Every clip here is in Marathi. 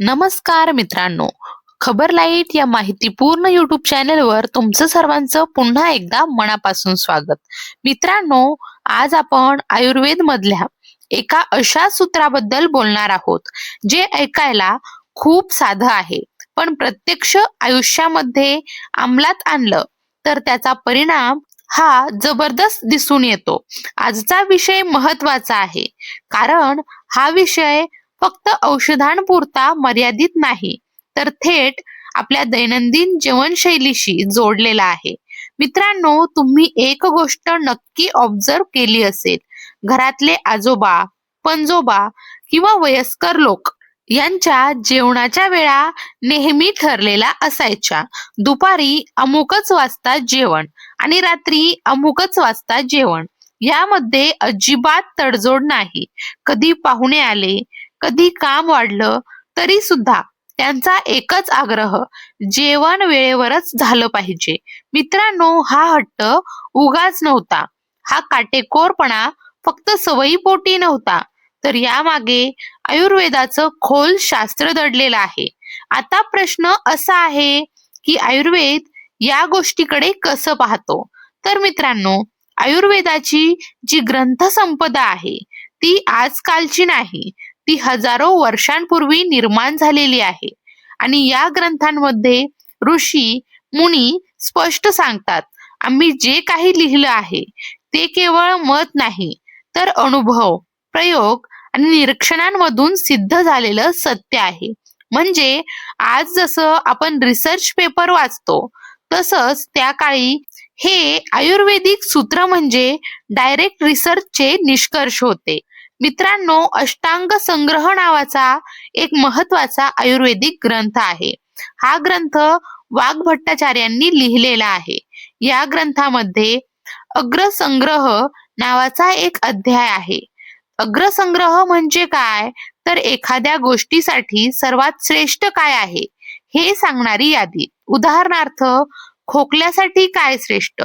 नमस्कार मित्रांनो. खबर लाइट या माहितीपूर्ण युट्यूब चॅनलवर तुमचं सर्वांचं पुन्हा एकदा मनापासून स्वागत. मित्रांनो आज आपण आयुर्वेद मधल्या एका अशा सूत्राबद्दल बोलणार आहोत जे ऐकायला खूप साधं आहे. पण प्रत्यक्ष आयुष्यामध्ये अंमलात आणलं तर त्याचा परिणाम हा जबरदस्त दिसून येतो. आजचा विषय महत्त्वाचा आहे. कारण हा विषय फक्त औषधांपुरता मर्यादित नाही तर थेट आपल्या दैनंदिन जीवनशैलीशी जोडलेला आहे. मित्रांनो तुम्ही एक गोष्ट नक्की ऑब्झर्व केली असेल. घरातले आजोबा पंजोबा किंवा वयस्कर लोक यांच्या जेवणाच्या वेळा नेहमी ठरलेला असायच्या. दुपारी अमुकच वाजता जेवण आणि रात्री अमुकच वाजता जेवण. यामध्ये अजिबात तडजोड नाही. कधी पाहुणे आले कधी काम वाढलं तरी सुद्धा त्यांचा एकच आग्रह जेवण वेळेवरच झालं पाहिजे. मित्रांनो हा हट्ट उगाच नव्हता. हा काटेकोरपणा फक्त सवयीपोटी नव्हता. तर यामागे आयुर्वेदाचं खोल शास्त्र दडलेलं आहे. आता प्रश्न असा आहे की आयुर्वेद या गोष्टीकडे कसं पाहतो? तर मित्रांनो आयुर्वेदाची जी ग्रंथसंपदा आहे ती आजकालची नाही. ती हजारो वर्षांपूर्वी निर्माण झालेली आहे. आणि या ग्रंथांमध्ये ऋषी मुनी स्पष्ट सांगतात आम्ही जे काही लिहिलं आहे ते केवळ मत नाही तर अनुभव प्रयोग आणि निरीक्षणांमधून सिद्ध झालेलं सत्य आहे. म्हणजे आज जसं आपण रिसर्च पेपर वाचतो तसंच त्या काळी हे आयुर्वेदिक सूत्र म्हणजे डायरेक्ट रिसर्चचे निष्कर्ष होते. मित्रांनो अष्टांग संग्रह नावाचा एक महत्त्वाचा आयुर्वेदिक ग्रंथ आहे. हा ग्रंथ वाघ भट्टाचार्यांनी लिहिलेला आहे. या ग्रंथामध्ये अग्रसंग्रह नावाचा एक अध्याय आहे. अग्रसंग्रह म्हणजे काय? तर एखाद्या गोष्टीसाठी सर्वात श्रेष्ठ काय आहे? हे सांगणारी यादी. उदाहरणार्थ खोकल्यासाठी काय श्रेष्ठ?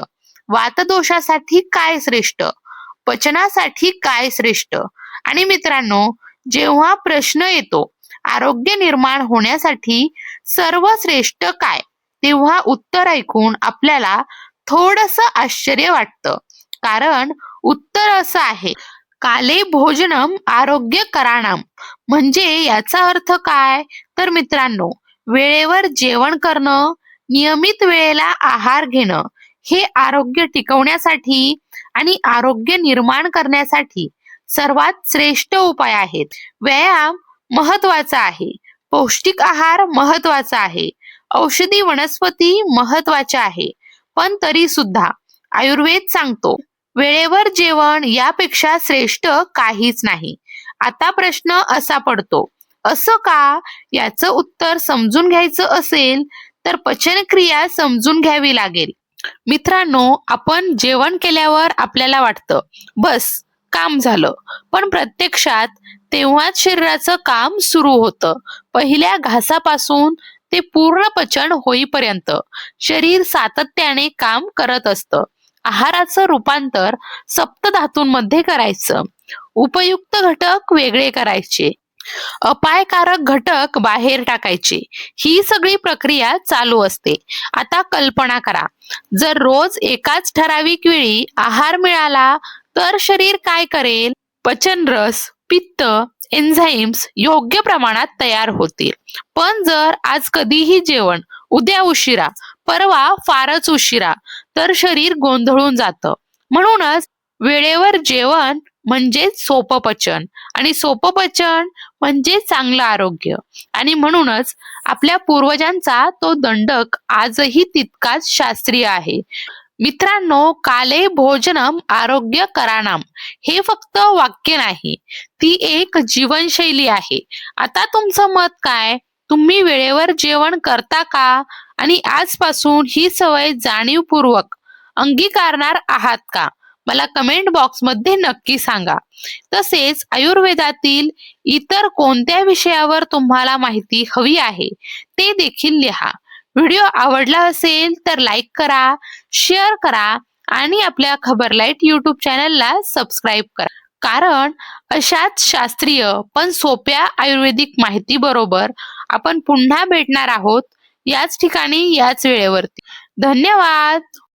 वातदोषासाठी काय श्रेष्ठ? पचनासाठी काय श्रेष्ठ? आणि मित्रांनो जेव्हा प्रश्न येतो आरोग्य निर्माण होण्यासाठी सर्वश्रेष्ठ काय? तेव्हा उत्तर ऐकून आपल्याला थोडस आश्चर्य वाटतं. कारण उत्तर असं आहे काले भोजनम आरोग्य कराणाम. म्हणजे याचा अर्थ काय? तर मित्रांनो वेळेवर जेवण करणं नियमित वेळेला आहार घेणं हे आरोग्य टिकवण्यासाठी आणि आरोग्य निर्माण करण्यासाठी सर्वात श्रेष्ठ उपाय आहेत. व्यायाम महत्त्वाचा आहे. पौष्टिक आहार महत्त्वाचा आहे. औषधी वनस्पती महत्त्वाच्या आहे. पण तरी सुद्धा आयुर्वेद सांगतो वेळेवर जेवण यापेक्षा श्रेष्ठ काहीच नाही. आता प्रश्न असा पडतो असं का? याचं उत्तर समजून घ्यायचं असेल तर पचनक्रिया समजून घ्यावी लागेल. मित्रांनो आपण जेवण केल्यावर आपल्याला वाटतं बस काम झालं. पण प्रत्यक्षात तेव्हाच शरीराचं काम सुरू होतं. पहिल्या घासापासून ते पूर्ण पचन होईपर्यंत शरीर सातत्याने काम करत असतं. आहाराचं रूपांतर सप्तधातूंमध्ये करायचं. उपयुक्त घटक वेगळे करायचे. अपायकारक घटक बाहेर टाकायचे. ही सगळी प्रक्रिया चालू असते. आता कल्पना करा. जर रोज एकाच ठराविक वेळी आहार मिळाला तर शरीर काय करेल? पचनरस पित्त एन्झाईम्स योग्य प्रमाणात तयार होतील. पण जर आज कधीही जेवण उद्या उशिरा परवा फारच उशिरा तर शरीर गोंधळून जातं. म्हणूनच वेळेवर जेवण म्हणजेच सोपं पचन. आणि सोपं पचन म्हणजे चांगलं आरोग्य. आणि म्हणूनच आपल्या पूर्वजांचा तो दंडक आजही तितकाच शास्त्रीय आहे. मित्रांनो काले भोजनम आरोग्य करानाम हे फक्त वाक्य नाही. ती एक जीवनशैली आहे. आता तुमचं मत काय? तुम्ही वेळेवर जेवण करता का? आणि आजपासून ही सवय जाणीवपूर्वक अंगीकारणार आहात का? मला कमेंट बॉक्समध्ये नक्की सांगा. तसेच आयुर्वेदातील इतर कोणत्या विषयावर तुम्हाला माहिती हवी आहे ते देखील लिहा. व्हिडिओ आवडला असेल तर लाईक करा शेअर करा आणि आपल्या खबर लाइट युट्यूब चॅनलला सबस्क्राईब करा. कारण अशाच शास्त्रीय पण सोप्या आयुर्वेदिक माहिती बरोबर आपण पुन्हा भेटणार आहोत याच ठिकाणी याच वेळेवरती. धन्यवाद!